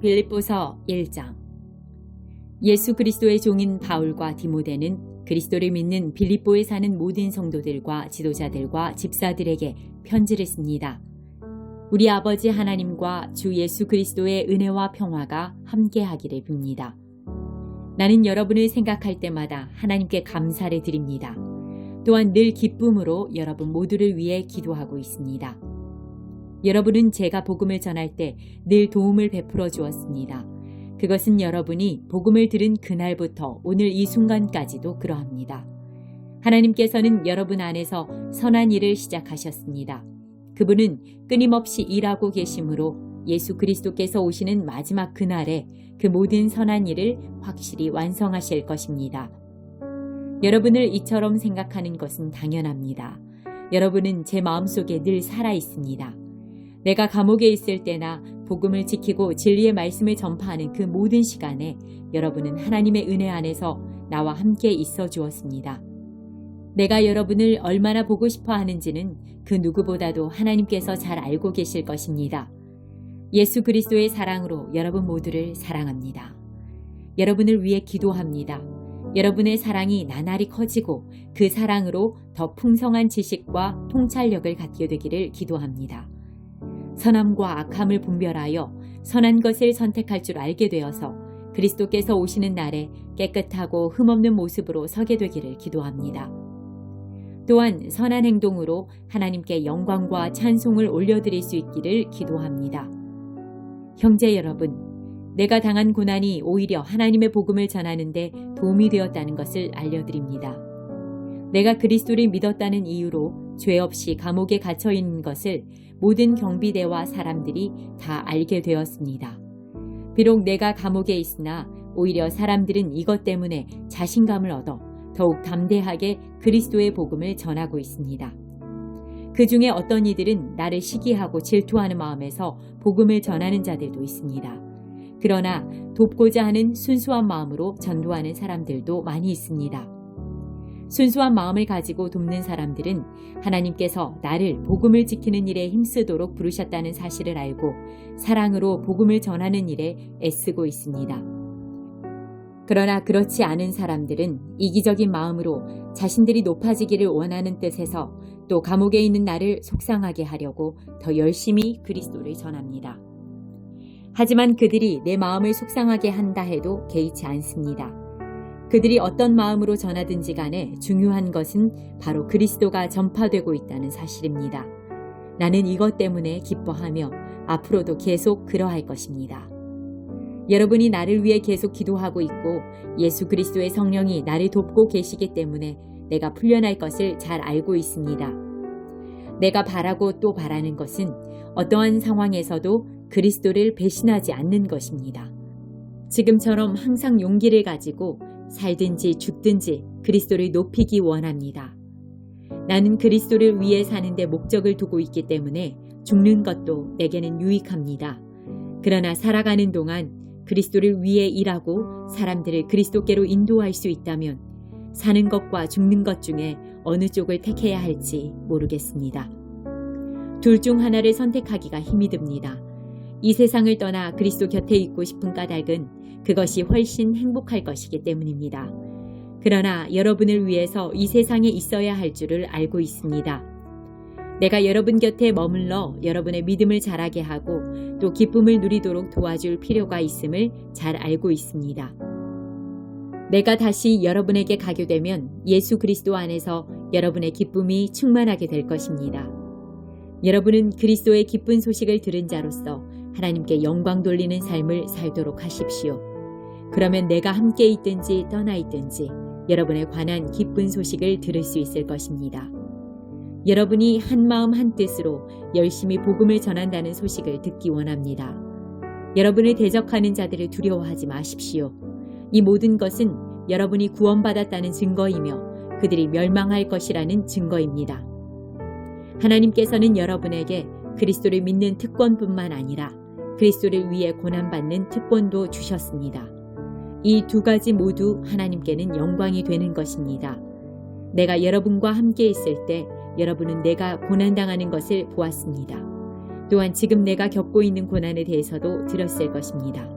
빌립보서 1장 예수 그리스도의 종인 바울과 디모데는 그리스도를 믿는 빌립보에 사는 모든 성도들과 지도자들과 집사들에게 편지를 씁니다. 우리 아버지 하나님과 주 예수 그리스도의 은혜와 평화가 함께하기를 빕니다. 나는 여러분을 생각할 때마다 하나님께 감사를 드립니다. 또한 늘 기쁨으로 여러분 모두를 위해 기도하고 있습니다. 여러분은 제가 복음을 전할 때 늘 도움을 베풀어 주었습니다. 그것은 여러분이 복음을 들은 그날부터 오늘 이 순간까지도 그러합니다. 하나님께서는 여러분 안에서 선한 일을 시작하셨습니다. 그분은 끊임없이 일하고 계심으로 예수 그리스도께서 오시는 마지막 그날에 그 모든 선한 일을 확실히 완성하실 것입니다. 여러분을 이처럼 생각하는 것은 당연합니다. 여러분은 제 마음속에 늘 살아 있습니다. 내가 감옥에 있을 때나 복음을 지키고 진리의 말씀을 전파하는 그 모든 시간에 여러분은 하나님의 은혜 안에서 나와 함께 있어 주었습니다. 내가 여러분을 얼마나 보고 싶어 하는지는 그 누구보다도 하나님께서 잘 알고 계실 것입니다. 예수 그리스도의 사랑으로 여러분 모두를 사랑합니다. 여러분을 위해 기도합니다. 여러분의 사랑이 나날이 커지고 그 사랑으로 더 풍성한 지식과 통찰력을 갖게 되기를 기도합니다. 선함과 악함을 분별하여 선한 것을 선택할 줄 알게 되어서 그리스도께서 오시는 날에 깨끗하고 흠없는 모습으로 서게 되기를 기도합니다. 또한 선한 행동으로 하나님께 영광과 찬송을 올려드릴 수 있기를 기도합니다. 형제 여러분, 내가 당한 고난이 오히려 하나님의 복음을 전하는데 도움이 되었다는 것을 알려드립니다. 내가 그리스도를 믿었다는 이유로 죄 없이 감옥에 갇혀 있는 것을 모든 경비대와 사람들이 다 알게 되었습니다. 비록 내가 감옥에 있으나 오히려 사람들은 이것 때문에 자신감을 얻어 더욱 담대하게 그리스도의 복음을 전하고 있습니다. 그 중에 어떤 이들은 나를 시기하고 질투하는 마음에서 복음을 전하는 자들도 있습니다. 그러나 돕고자 하는 순수한 마음으로 전도하는 사람들도 많이 있습니다. 순수한 마음을 가지고 돕는 사람들은 하나님께서 나를 복음을 지키는 일에 힘쓰도록 부르셨다는 사실을 알고 사랑으로 복음을 전하는 일에 애쓰고 있습니다. 그러나 그렇지 않은 사람들은 이기적인 마음으로 자신들이 높아지기를 원하는 뜻에서 또 감옥에 있는 나를 속상하게 하려고 더 열심히 그리스도를 전합니다. 하지만 그들이 내 마음을 속상하게 한다 해도 개의치 않습니다. 그들이 어떤 마음으로 전하든지 간에 중요한 것은 바로 그리스도가 전파되고 있다는 사실입니다. 나는 이것 때문에 기뻐하며 앞으로도 계속 그러할 것입니다. 여러분이 나를 위해 계속 기도하고 있고 예수 그리스도의 성령이 나를 돕고 계시기 때문에 내가 풀려날 것을 잘 알고 있습니다. 내가 바라고 또 바라는 것은 어떠한 상황에서도 그리스도를 배신하지 않는 것입니다. 지금처럼 항상 용기를 가지고 살든지 죽든지 그리스도를 높이기 원합니다. 나는 그리스도를 위해 사는데 목적을 두고 있기 때문에 죽는 것도 내게는 유익합니다. 그러나 살아가는 동안 그리스도를 위해 일하고 사람들을 그리스도께로 인도할 수 있다면 사는 것과 죽는 것 중에 어느 쪽을 택해야 할지 모르겠습니다. 둘 중 하나를 선택하기가 힘이 듭니다. 이 세상을 떠나 그리스도 곁에 있고 싶은 까닭은 그것이 훨씬 행복할 것이기 때문입니다. 그러나 여러분을 위해서 이 세상에 있어야 할 줄을 알고 있습니다. 내가 여러분 곁에 머물러 여러분의 믿음을 자라게 하고 또 기쁨을 누리도록 도와줄 필요가 있음을 잘 알고 있습니다. 내가 다시 여러분에게 가게 되면 예수 그리스도 안에서 여러분의 기쁨이 충만하게 될 것입니다. 여러분은 그리스도의 기쁜 소식을 들은 자로서 하나님께 영광 돌리는 삶을 살도록 하십시오. 그러면 내가 함께 있든지 떠나 있든지 여러분에 관한 기쁜 소식을 들을 수 있을 것입니다. 여러분이 한 마음 한 뜻으로 열심히 복음을 전한다는 소식을 듣기 원합니다. 여러분을 대적하는 자들을 두려워하지 마십시오. 이 모든 것은 여러분이 구원받았다는 증거이며 그들이 멸망할 것이라는 증거입니다. 하나님께서는 여러분에게 그리스도를 믿는 특권뿐만 아니라 그리스도를 위해 고난받는 특권도 주셨습니다. 이 두 가지 모두 하나님께는 영광이 되는 것입니다. 내가 여러분과 함께 있을 때 여러분은 내가 고난당하는 것을 보았습니다. 또한 지금 내가 겪고 있는 고난에 대해서도 들었을 것입니다.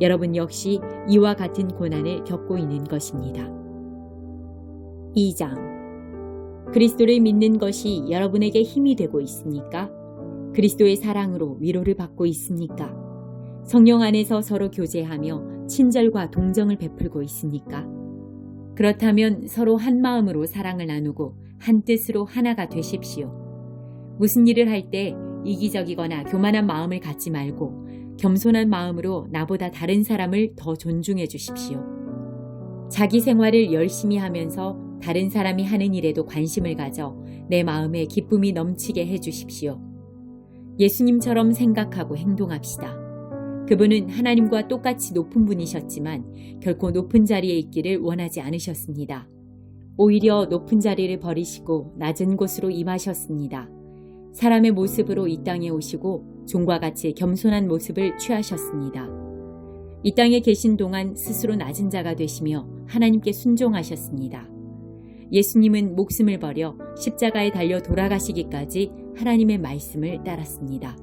여러분 역시 이와 같은 고난을 겪고 있는 것입니다. 2장 그리스도를 믿는 것이 여러분에게 힘이 되고 있습니까? 그리스도의 사랑으로 위로를 받고 있습니까? 성령 안에서 서로 교제하며 친절과 동정을 베풀고 있습니까? 그렇다면 서로 한 마음으로 사랑을 나누고 한 뜻으로 하나가 되십시오. 무슨 일을 할 때 이기적이거나 교만한 마음을 갖지 말고 겸손한 마음으로 나보다 다른 사람을 더 존중해 주십시오. 자기 생활을 열심히 하면서 다른 사람이 하는 일에도 관심을 가져 내 마음에 기쁨이 넘치게 해 주십시오. 예수님처럼 생각하고 행동합시다. 그분은 하나님과 똑같이 높은 분이셨지만 결코 높은 자리에 있기를 원하지 않으셨습니다. 오히려 높은 자리를 버리시고 낮은 곳으로 임하셨습니다. 사람의 모습으로 이 땅에 오시고 종과 같이 겸손한 모습을 취하셨습니다. 이 땅에 계신 동안 스스로 낮은 자가 되시며 하나님께 순종하셨습니다. 예수님은 목숨을 버려 십자가에 달려 돌아가시기까지 하나님의 말씀을 따랐습니다.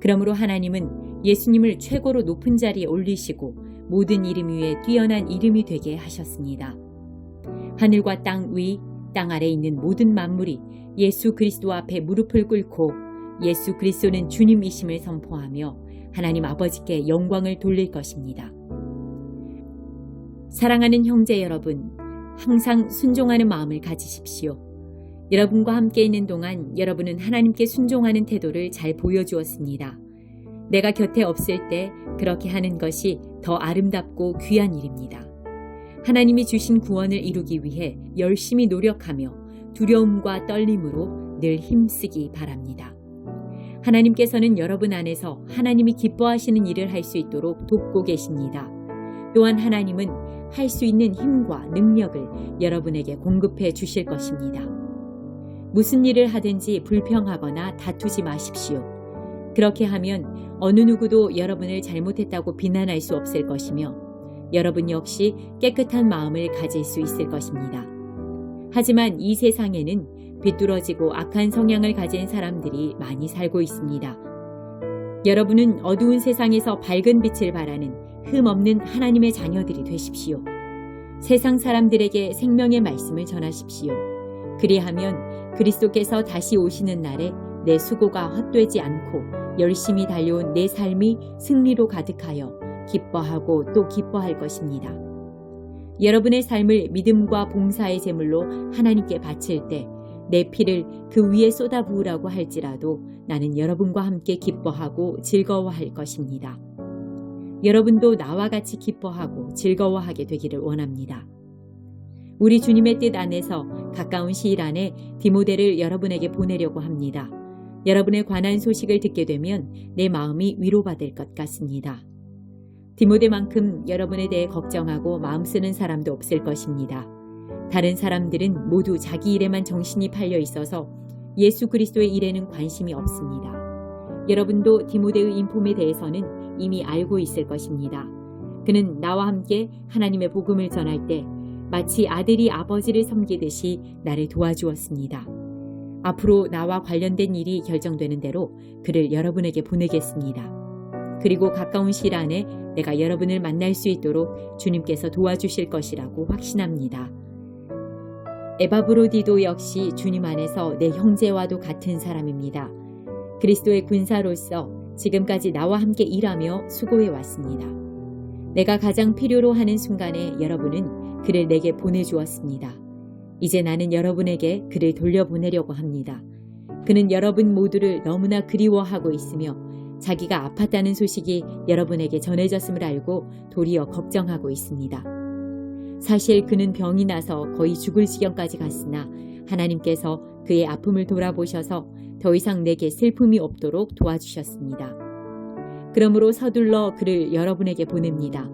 그러므로 하나님은 예수님을 최고로 높은 자리에 올리시고 모든 이름 위에 뛰어난 이름이 되게 하셨습니다. 하늘과 땅 위, 땅 아래 있는 모든 만물이 예수 그리스도 앞에 무릎을 꿇고 예수 그리스도는 주님이심을 선포하며 하나님 아버지께 영광을 돌릴 것입니다. 사랑하는 형제 여러분, 항상 순종하는 마음을 가지십시오. 여러분과 함께 있는 동안 여러분은 하나님께 순종하는 태도를 잘 보여주었습니다. 내가 곁에 없을 때 그렇게 하는 것이 더 아름답고 귀한 일입니다. 하나님이 주신 구원을 이루기 위해 열심히 노력하며 두려움과 떨림으로 늘 힘쓰기 바랍니다. 하나님께서는 여러분 안에서 하나님이 기뻐하시는 일을 할 수 있도록 돕고 계십니다. 또한 하나님은 할 수 있는 힘과 능력을 여러분에게 공급해 주실 것입니다. 무슨 일을 하든지 불평하거나 다투지 마십시오. 그렇게 하면 어느 누구도 여러분을 잘못했다고 비난할 수 없을 것이며 여러분 역시 깨끗한 마음을 가질 수 있을 것입니다. 하지만 이 세상에는 비뚤어지고 악한 성향을 가진 사람들이 많이 살고 있습니다. 여러분은 어두운 세상에서 밝은 빛을 발하는 흠 없는 하나님의 자녀들이 되십시오. 세상 사람들에게 생명의 말씀을 전하십시오. 그리하면 그리스도께서 다시 오시는 날에 내 수고가 헛되지 않고 열심히 달려온 내 삶이 승리로 가득하여 기뻐하고 또 기뻐할 것입니다. 여러분의 삶을 믿음과 봉사의 제물로 하나님께 바칠 때 내 피를 그 위에 쏟아 부으라고 할지라도 나는 여러분과 함께 기뻐하고 즐거워할 것입니다. 여러분도 나와 같이 기뻐하고 즐거워하게 되기를 원합니다. 우리 주님의 뜻 안에서 가까운 시일 안에 디모데를 여러분에게 보내려고 합니다. 여러분의 관한 소식을 듣게 되면 내 마음이 위로받을 것 같습니다. 디모데만큼 여러분에 대해 걱정하고 마음 쓰는 사람도 없을 것입니다. 다른 사람들은 모두 자기 일에만 정신이 팔려 있어서 예수 그리스도의 일에는 관심이 없습니다. 여러분도 디모데의 인품에 대해서는 이미 알고 있을 것입니다. 그는 나와 함께 하나님의 복음을 전할 때 마치 아들이 아버지를 섬기듯이 나를 도와주었습니다. 앞으로 나와 관련된 일이 결정되는 대로 그를 여러분에게 보내겠습니다. 그리고 가까운 시일 안에 내가 여러분을 만날 수 있도록 주님께서 도와주실 것이라고 확신합니다. 에바브로디도 역시 주님 안에서 내 형제와도 같은 사람입니다. 그리스도의 군사로서 지금까지 나와 함께 일하며 수고해 왔습니다. 내가 가장 필요로 하는 순간에 여러분은 그를 내게 보내주었습니다. 이제 나는 여러분에게 그를 돌려보내려고 합니다. 그는 여러분 모두를 너무나 그리워하고 있으며 자기가 아팠다는 소식이 여러분에게 전해졌음을 알고 도리어 걱정하고 있습니다. 사실 그는 병이 나서 거의 죽을 지경까지 갔으나 하나님께서 그의 아픔을 돌아보셔서 더 이상 내게 슬픔이 없도록 도와주셨습니다. 그러므로 서둘러 그를 여러분에게 보냅니다.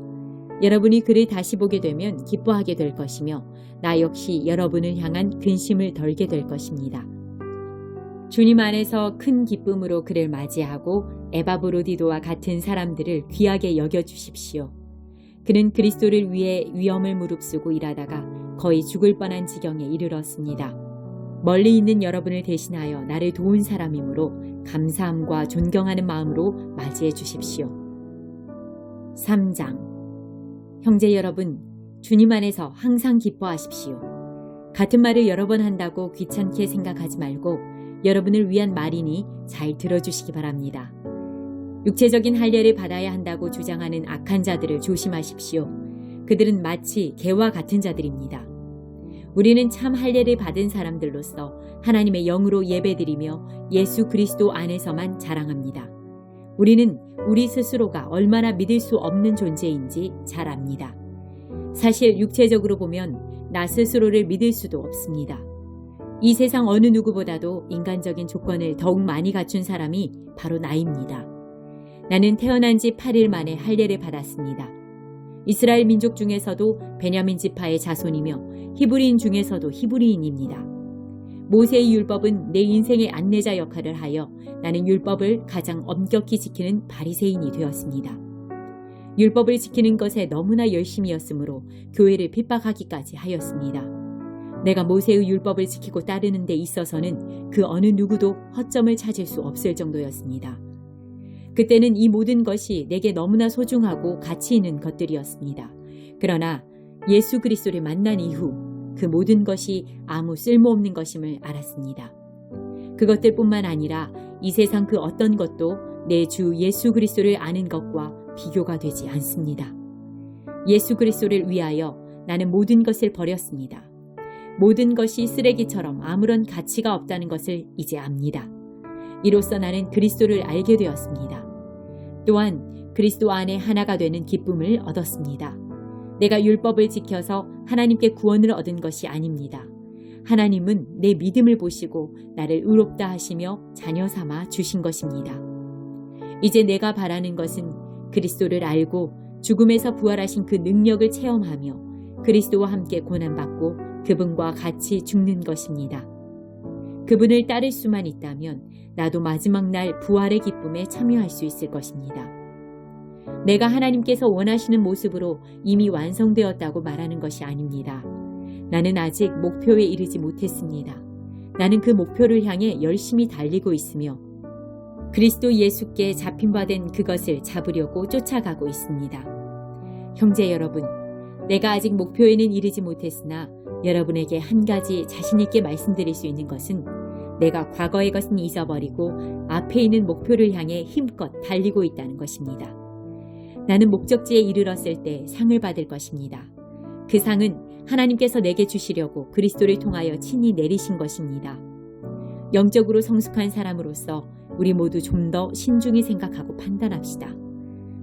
여러분이 그를 다시 보게 되면 기뻐하게 될 것이며 나 역시 여러분을 향한 근심을 덜게 될 것입니다. 주님 안에서 큰 기쁨으로 그를 맞이하고 에바브로디도와 같은 사람들을 귀하게 여겨 주십시오. 그는 그리스도를 위해 위험을 무릅쓰고 일하다가 거의 죽을 뻔한 지경에 이르렀습니다. 멀리 있는 여러분을 대신하여 나를 도운 사람이므로 감사함과 존경하는 마음으로 맞이해 주십시오. 3장 형제 여러분, 주님 안에서 항상 기뻐하십시오. 같은 말을 여러 번 한다고 귀찮게 생각하지 말고 여러분을 위한 말이니 잘 들어주시기 바랍니다. 육체적인 할례를 받아야 한다고 주장하는 악한 자들을 조심하십시오. 그들은 마치 개와 같은 자들입니다. 우리는 참 할례를 받은 사람들로서 하나님의 영으로 예배드리며 예수 그리스도 안에서만 자랑합니다. 우리는 우리 스스로가 얼마나 믿을 수 없는 존재인지 잘 압니다. 사실 육체적으로 보면 나 스스로를 믿을 수도 없습니다. 이 세상 어느 누구보다도 인간적인 조건을 더욱 많이 갖춘 사람이 바로 나입니다. 나는 태어난 지 8일 만에 할례를 받았습니다. 이스라엘 민족 중에서도 베냐민 지파의 자손이며 히브리인 중에서도 히브리인입니다. 모세의 율법은 내 인생의 안내자 역할을 하여 나는 율법을 가장 엄격히 지키는 바리새인이 되었습니다. 율법을 지키는 것에 너무나 열심이었으므로 교회를 핍박하기까지 하였습니다. 내가 모세의 율법을 지키고 따르는 데 있어서는 그 어느 누구도 허점을 찾을 수 없을 정도였습니다. 그때는 이 모든 것이 내게 너무나 소중하고 가치 있는 것들이었습니다. 그러나 예수 그리스도를 만난 이후 그 모든 것이 아무 쓸모없는 것임을 알았습니다. 그것들뿐만 아니라 이 세상 그 어떤 것도 내 주 예수 그리스도를 아는 것과 비교가 되지 않습니다. 예수 그리스도를 위하여 나는 모든 것을 버렸습니다. 모든 것이 쓰레기처럼 아무런 가치가 없다는 것을 이제 압니다. 이로써 나는 그리스도를 알게 되었습니다. 또한 그리스도 안에 하나가 되는 기쁨을 얻었습니다. 내가 율법을 지켜서 하나님께 구원을 얻은 것이 아닙니다. 하나님은 내 믿음을 보시고 나를 의롭다 하시며 자녀 삼아 주신 것입니다. 이제 내가 바라는 것은 그리스도를 알고 죽음에서 부활하신 그 능력을 체험하며 그리스도와 함께 고난받고 그분과 같이 죽는 것입니다. 그분을 따를 수만 있다면 나도 마지막 날 부활의 기쁨에 참여할 수 있을 것입니다. 내가 하나님께서 원하시는 모습으로 이미 완성되었다고 말하는 것이 아닙니다. 나는 아직 목표에 이르지 못했습니다. 나는 그 목표를 향해 열심히 달리고 있으며 그리스도 예수께 잡힌 바 된 그것을 잡으려고 쫓아가고 있습니다. 형제 여러분, 내가 아직 목표에는 이르지 못했으나 여러분에게 한 가지 자신있게 말씀드릴 수 있는 것은 내가 과거의 것은 잊어버리고 앞에 있는 목표를 향해 힘껏 달리고 있다는 것입니다. 나는 목적지에 이르렀을 때 상을 받을 것입니다. 그 상은 하나님께서 내게 주시려고 그리스도를 통하여 친히 내리신 것입니다. 영적으로 성숙한 사람으로서 우리 모두 좀 더 신중히 생각하고 판단합시다.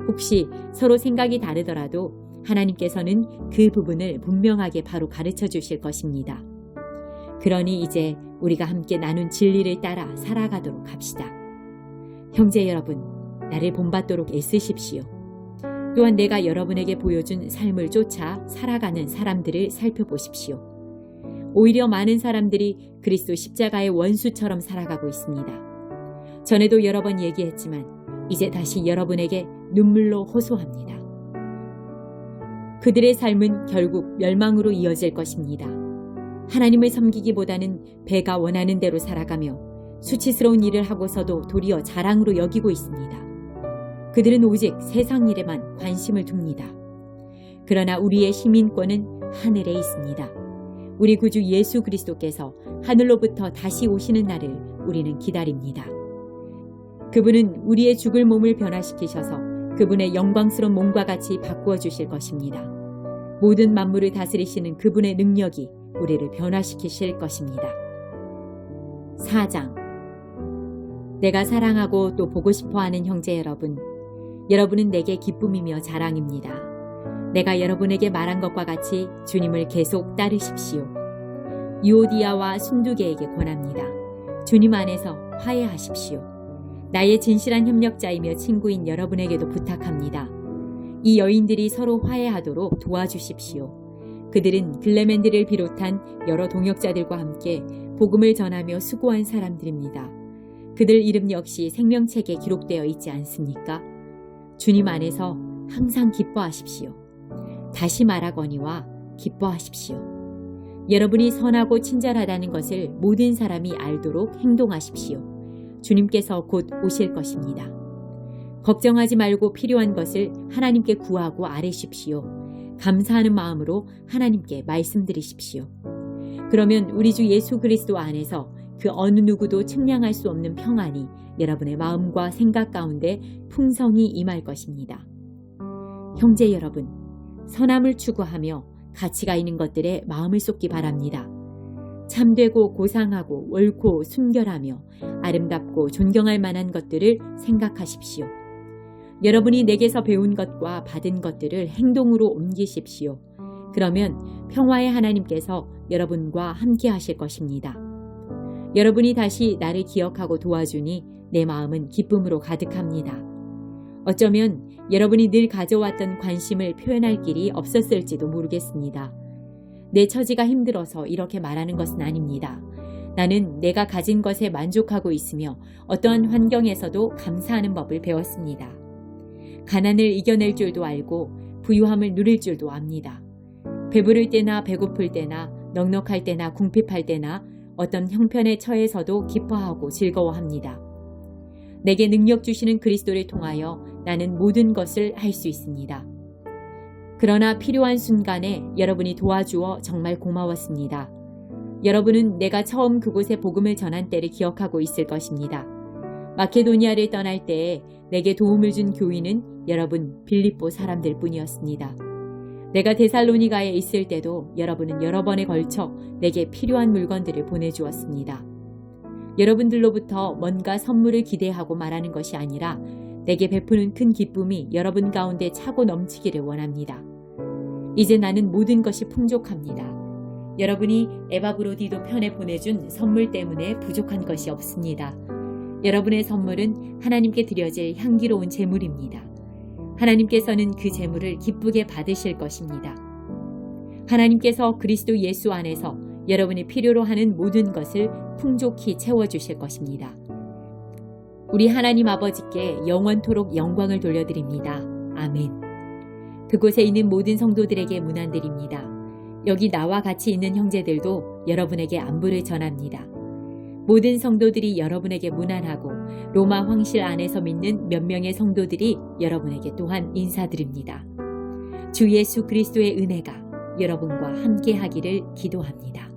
혹시 서로 생각이 다르더라도 하나님께서는 그 부분을 분명하게 바로 가르쳐 주실 것입니다. 그러니 이제 우리가 함께 나눈 진리를 따라 살아가도록 합시다. 형제 여러분, 나를 본받도록 애쓰십시오. 또한 내가 여러분에게 보여준 삶을 쫓아 살아가는 사람들을 살펴보십시오. 오히려 많은 사람들이 그리스도 십자가의 원수처럼 살아가고 있습니다. 전에도 여러 번 얘기했지만 이제 다시 여러분에게 눈물로 호소합니다. 그들의 삶은 결국 멸망으로 이어질 것입니다. 하나님을 섬기기보다는 배가 원하는 대로 살아가며 수치스러운 일을 하고서도 도리어 자랑으로 여기고 있습니다. 그들은 오직 세상 일에만 관심을 둡니다. 그러나 우리의 시민권은 하늘에 있습니다. 우리 구주 예수 그리스도께서 하늘로부터 다시 오시는 날을 우리는 기다립니다. 그분은 우리의 죽을 몸을 변화시키셔서 그분의 영광스러운 몸과 같이 바꾸어 주실 것입니다. 모든 만물을 다스리시는 그분의 능력이 우리를 변화시키실 것입니다. 4장 내가 사랑하고 또 보고 싶어 하는 형제 여러분, 여러분은 내게 기쁨이며 자랑입니다. 내가 여러분에게 말한 것과 같이 주님을 계속 따르십시오. 유오디아와 순두계에게 권합니다. 주님 안에서 화해하십시오. 나의 진실한 협력자이며 친구인 여러분에게도 부탁합니다. 이 여인들이 서로 화해하도록 도와주십시오. 그들은 글레멘드를 비롯한 여러 동역자들과 함께 복음을 전하며 수고한 사람들입니다. 그들 이름 역시 생명책에 기록되어 있지 않습니까? 주님 안에서 항상 기뻐하십시오. 다시 말하거니와 기뻐하십시오. 여러분이 선하고 친절하다는 것을 모든 사람이 알도록 행동하십시오. 주님께서 곧 오실 것입니다. 걱정하지 말고 필요한 것을 하나님께 구하고 아뢰십시오. 감사하는 마음으로 하나님께 말씀드리십시오. 그러면 우리 주 예수 그리스도 안에서 그 어느 누구도 측량할 수 없는 평안이 여러분의 마음과 생각 가운데 풍성히 임할 것입니다. 형제 여러분, 선함을 추구하며 가치가 있는 것들에 마음을 쏟기 바랍니다. 참되고 고상하고 옳고 순결하며 아름답고 존경할 만한 것들을 생각하십시오. 여러분이 내게서 배운 것과 받은 것들을 행동으로 옮기십시오. 그러면 평화의 하나님께서 여러분과 함께 하실 것입니다. 여러분이 다시 나를 기억하고 도와주니 내 마음은 기쁨으로 가득합니다. 어쩌면 여러분이 늘 가져왔던 관심을 표현할 길이 없었을지도 모르겠습니다. 내 처지가 힘들어서 이렇게 말하는 것은 아닙니다. 나는 내가 가진 것에 만족하고 있으며 어떠한 환경에서도 감사하는 법을 배웠습니다. 가난을 이겨낼 줄도 알고 부유함을 누릴 줄도 압니다. 배부를 때나 배고플 때나 넉넉할 때나 궁핍할 때나 어떤 형편에 처해서도 기뻐하고 즐거워합니다. 내게 능력 주시는 그리스도를 통하여 나는 모든 것을 할 수 있습니다. 그러나 필요한 순간에 여러분이 도와주어 정말 고마웠습니다. 여러분은 내가 처음 그곳에 복음을 전한 때를 기억하고 있을 것입니다. 마케도니아를 떠날 때에 내게 도움을 준 교인은 여러분 빌립보 사람들 뿐이었습니다. 내가 데살로니가에 있을 때도 여러분은 여러 번에 걸쳐 내게 필요한 물건들을 보내주었습니다. 여러분들로부터 뭔가 선물을 기대하고 말하는 것이 아니라 내게 베푸는 큰 기쁨이 여러분 가운데 차고 넘치기를 원합니다. 이제 나는 모든 것이 풍족합니다. 여러분이 에바브로디도 편에 보내준 선물 때문에 부족한 것이 없습니다. 여러분의 선물은 하나님께 드려질 향기로운 제물입니다. 하나님께서는 그 제물을 기쁘게 받으실 것입니다. 하나님께서 그리스도 예수 안에서 여러분이 필요로 하는 모든 것을 풍족히 채워주실 것입니다. 우리 하나님 아버지께 영원토록 영광을 돌려드립니다. 아멘. 그곳에 있는 모든 성도들에게 문안드립니다. 여기 나와 같이 있는 형제들도 여러분에게 안부를 전합니다. 모든 성도들이 여러분에게 문안하고 로마 황실 안에서 믿는 몇 명의 성도들이 여러분에게 또한 인사드립니다. 주 예수 그리스도의 은혜가 여러분과 함께 하기를 기도합니다.